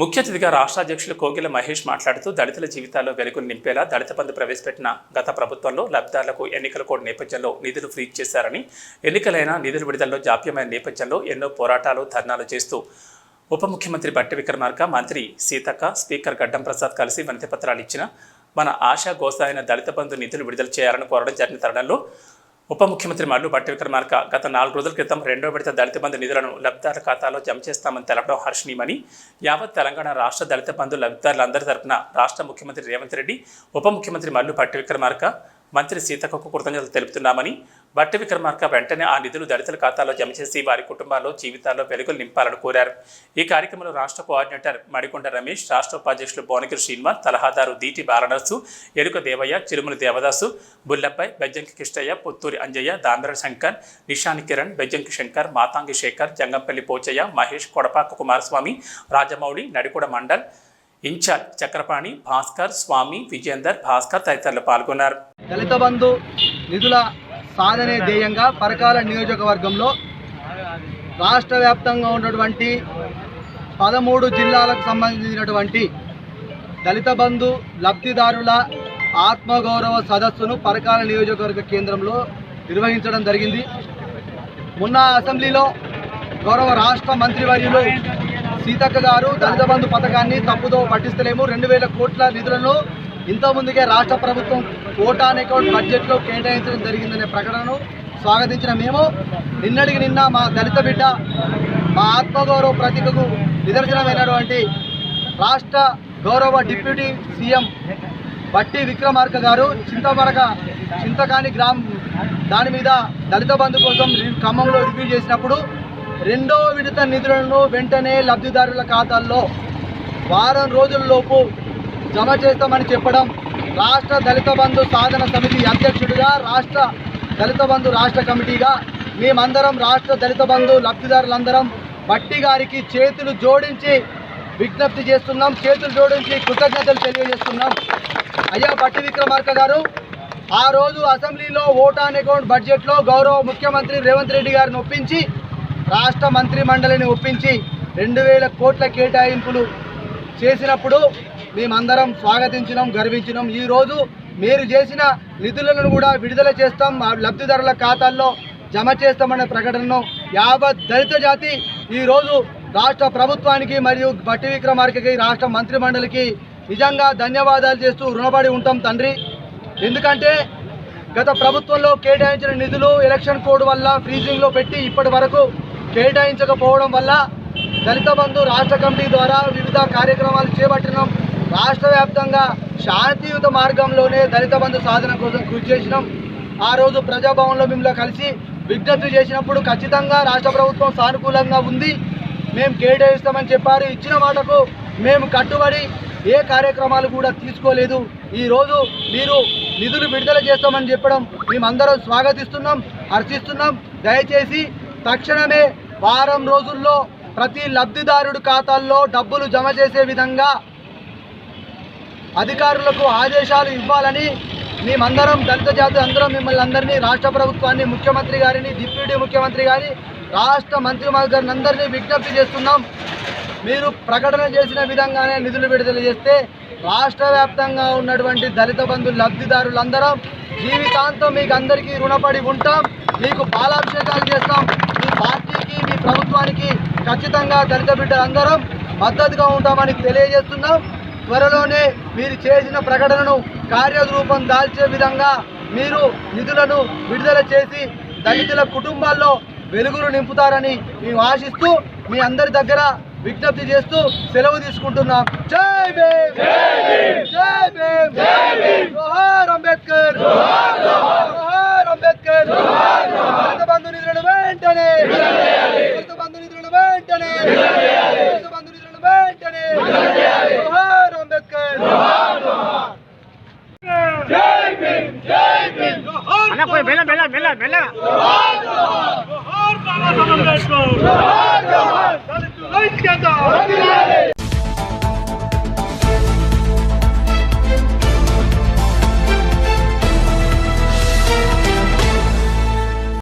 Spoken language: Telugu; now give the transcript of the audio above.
ముఖ్య అతిథిగా రాష్ట్ర అధ్యక్షులు కోగిల మహేష్ మాట్లాడుతూ దళితుల జీవితాల్లో వెలుగులు నింపేలా దళిత బంధు ప్రవేశపెట్టిన గత ప్రభుత్వంలో లబ్ధిదారులకు ఎన్నికల కోడ్ నేపథ్యంలో నిధులు ఫ్రీజ్ చేశారని ఎన్నికలైన నిధుల విడుదలలో జాప్యమైన నేపథ్యంలో ఎన్నో పోరాటాలు ధర్నాలు చేస్తూ ఉప ముఖ్యమంత్రి బట్టి విక్రమార్క మంత్రి సీతక్క స్పీకర్ గడ్డం ప్రసాద్ కలిసి వినతి పత్రాలు ఇచ్చిన మన ఆశా గోసాయన దళిత బంధు నిధులు విడుదల చేయాలని కోరడం జరిగిన తరుణంలో ఉప ముఖ్యమంత్రి మల్లు భట్టి విక్రమార్క గత నాలుగు రోజుల క్రితం రెండో విడత దళిత బంధు నిధులను లబ్ధిదారుల ఖాతాలో జమ చేస్తామని తెలపడం హర్షణీయమని యావత్ తెలంగాణ రాష్ట్ర దళిత బంధు లబ్ధిదారులందరి తరపున రాష్ట్ర ముఖ్యమంత్రి రేవంత్ రెడ్డి ఉప ముఖ్యమంత్రి మల్లు భట్టి విక్రమార్క మంత్రి సీతకు కృతజ్ఞతలు తెలుపుతున్నామని భట్టి విక్రమార్క వెంటనే ఆ నిధులు దళితుల ఖాతాలో జమ చేసి వారి కుటుంబాల్లో జీవితాల్లో వెలుగులు నింపాలని కోరారు. ఈ కార్యక్రమంలో రాష్ట్ర కోఆర్డినేటర్ మడికొండ రమేష్ రాష్ట్ర ఉపాధ్యక్షులు భువనగిరి శ్రీనివాస్ సలహాదారు దీటి బాలనర్సు ఎరుక దేవయ్య చిరుమల దేవదాసు బుల్లప్పై బెజ్జంకి కిష్టయ్య పుత్తూరి అంజయ్య దామెర శంకర్ నిషాని కిరణ్ బెజ్జంకి శంకర్ మాతాంగి శేఖర్ జంగంపల్లి పోచయ్య మహేష్ కొడపాక కుమారస్వామి రాజమౌళి నడికొడ మండల్ ఇన్ఛార్జ్ చక్రపాణి భాస్కర్ స్వామి విజేందర్ భాస్కర్ తదితరులు పాల్గొన్నారు. దళిత బంధు నిధుల సాధనే ధ్యేయంగా పరకాల నియోజకవర్గంలో రాష్ట్ర వ్యాప్తంగా ఉన్నటువంటి పదమూడు జిల్లాలకు సంబంధించినటువంటి దళిత బంధు లబ్ధిదారుల ఆత్మగౌరవ సదస్సును పరకాల నియోజకవర్గ కేంద్రంలో నిర్వహించడం జరిగింది. మొన్న అసెంబ్లీలో గౌరవ రాష్ట్ర మంత్రివర్యులు సీతక్క గారు దళిత బంధు పథకాన్ని తప్పుదో పట్టిస్తలేము. రెండు వేల కోట్ల నిధులను ఇంతకుముందుకే రాష్ట్ర ప్రభుత్వం కోటాన్ అకౌంట్ బడ్జెట్లో కేటాయించడం జరిగిందనే ప్రకటనను స్వాగతించిన మేము. నిన్నటికి నిన్న మా దళిత బిడ్డ మా ఆత్మగౌరవ ప్రతిభకు నిదర్శనమైనటువంటి రాష్ట్ర గౌరవ డిప్యూటీ సీఎం బట్టి విక్రమార్క గారు చింతమరక చింతకాని గ్రామం దాని మీద దళిత బంధు కోసం ఖమ్మంలో రివ్యూ చేసినప్పుడు రెండో విడత నిధులను వెంటనే లబ్ధిదారుల ఖాతాల్లో వారం రోజుల్లోపు జమ చేస్తామని చెప్పడం రాష్ట్ర దళిత బంధు సాధన సమితి అధ్యక్షుడిగా రాష్ట్ర దళిత బంధు రాష్ట్ర కమిటీగా మేమందరం రాష్ట్ర దళిత బంధు లబ్ధిదారులందరం బట్టి గారికి చేతులు జోడించి విజ్ఞప్తి చేస్తున్నాం. చేతులు జోడించి కృతజ్ఞతలు తెలియజేస్తున్నాం. అయ్యా బట్టి విక్రమార్క గారు ఆ రోజు అసెంబ్లీలో ఓటాన్ అకౌంట్ బడ్జెట్లో గౌరవ ముఖ్యమంత్రి రేవంత్ రెడ్డి గారిని ఒప్పించి రాష్ట్ర మంత్రి మండలిని ఒప్పించి రెండు వేల కోట్ల కేటాయింపులు చేసినప్పుడు మేమందరం స్వాగతించినాం గర్వించినాం. ఈరోజు మీరు చేసిన నిధులను కూడా విడుదల చేస్తాం. లబ్ధిదారుల ఖాతాల్లో జమ చేస్తామనే ప్రకటనను యావత్ దళిత జాతి ఈరోజు రాష్ట్ర ప్రభుత్వానికి మరియు బట్టి విక్రమార్కకి రాష్ట్ర మంత్రి మండలికి నిజంగా ధన్యవాదాలు చేస్తూ రుణపడి ఉంటాం తండ్రి. ఎందుకంటే గత ప్రభుత్వంలో కేటాయించిన నిధులు ఎలక్షన్ కోడ్ వల్ల ఫ్రీజింగ్లో పెట్టి ఇప్పటి వరకు కేటాయించకపోవడం వల్ల దళిత బంధు రాష్ట్ర కమిటీ ద్వారా వివిధ కార్యక్రమాలు చేపట్టినాం. రాష్ట్ర వ్యాప్తంగా శాంతియుత మార్గంలోనే దళిత బంధు సాధన కోసం కృషి చేసినాం. ఆ రోజు ప్రజాభవన్లో మిమ్మల్ని కలిసి విజ్ఞప్తి చేసినప్పుడు ఖచ్చితంగా రాష్ట్ర ప్రభుత్వం సానుకూలంగా ఉంది. మేము కేటాయిస్తామని చెప్పారు. ఇచ్చిన మాటకు మేము కట్టుబడి ఏ కార్యక్రమాలు కూడా తీసుకోలేదు. ఈరోజు మీరు నిధులు విడుదల చేస్తామని చెప్పడం మేమందరం స్వాగతిస్తున్నాం హర్షిస్తున్నాం. దయచేసి తక్షణమే వారం రోజుల్లో ప్రతి లబ్ధిదారుడు ఖాతాల్లో డబ్బులు జమ చేసే విధంగా అధికారులకు ఆదేశాలు ఇవ్వాలని మేమందరం దళిత జాతి అందరం మిమ్మల్ని అందరినీ రాష్ట్ర ప్రభుత్వాన్ని ముఖ్యమంత్రి గారిని డిప్యూటీ ముఖ్యమంత్రి గారిని రాష్ట్ర మంత్రి గారిని అందరినీ విజ్ఞప్తి చేస్తున్నాం. మీరు ప్రకటన చేసిన విధంగానే నిధులు విడుదల చేస్తే రాష్ట్ర వ్యాప్తంగా ఉన్నటువంటి దళిత బంధు లబ్ధిదారులందరం జీవితాంతం మీకు అందరికీ రుణపడి ఉంటాం. మీకు పాలాభిషేకాలు చేస్తాం. మీ పార్టీకి మీ ప్రభుత్వానికి ఖచ్చితంగా దళిత బిడ్డలందరం మద్దతుగా ఉంటామని తెలియజేస్తున్నాం. త్వరలోనే మీరు చేసిన ప్రకటనను కార్యరూపం దాల్చే విధంగా మీరు నిధులను విడుదల చేసి దళితుల కుటుంబాల్లో వెలుగులు నింపుతారని మేము ఆశిస్తూ మీ అందరి దగ్గర విజ్ఞప్తి చేస్తూ సెలవు తీసుకుంటున్నాం. జై భీమ్! జై భీమ్! జోహార్ అంబేద్కర్! జోహార్ అంబేద్కర్! బంధు నిధులను వెంటనే దళిత బంధు నిధులను వెంటనే దళిత బంధు నిధులను వెంటనే జోహార్ అంబేద్కర్ అన్న పోయి మెల్ల మెల్ల మెల్ల మెల్ల జోహార్ బాబా సాహెబ్ అంబేద్కర్. జోహార్ జోహార్. దళితుల ఐక్యత.